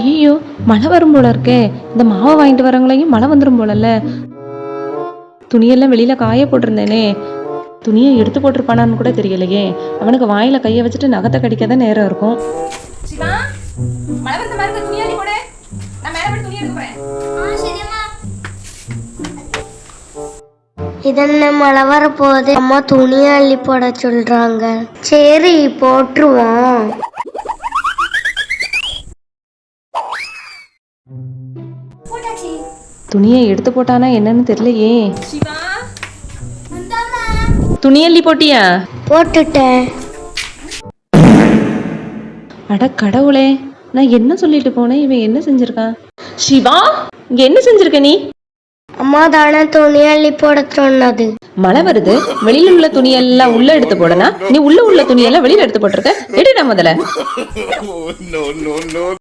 ஐயோ மழை வரும் போல இருக்கே. இந்த மாவை வாங்கிட்டு வரவங்களையும் மழை வந்துடும் போலல்ல. துணியெல்லாம் வெளியில காய போட்டிருந்தேனே. துணியை எடுத்து போட்டிருப்பானான்னு கூட தெரியலையே. அவனுக்கு வாயில கையை வச்சுட்டு நகத்தை கடிக்க தான் நேரம் இருக்கும். இதென்ன மழை வர போகுது அம்மா துணி அள்ளி போட சொல்றாங்க. சரி போட்டுருவோம். துணியை எடுத்து போட்டானா என்னன்னு தெரியலையே சிவா? துணியல்லி போட்டியா? போட்டுட்டேன். அட கடவுளே நான் என்ன சொல்லிட்டு போனேன்? இவன் என்ன செஞ்சிருக்கான் சிவா இங்க என்ன செஞ்சிருக்க நீ? அம்மா தானே துணி அள்ளி போட சொன்னது. மழை வருது வெளியில உள்ள துணியெல்லாம் உள்ள எடுத்து போடனா? நீ உள்ள உள்ள துணியெல்லாம் வெளியில எடுத்து போட்டிருக்க? எடுடா முதல்ல. No.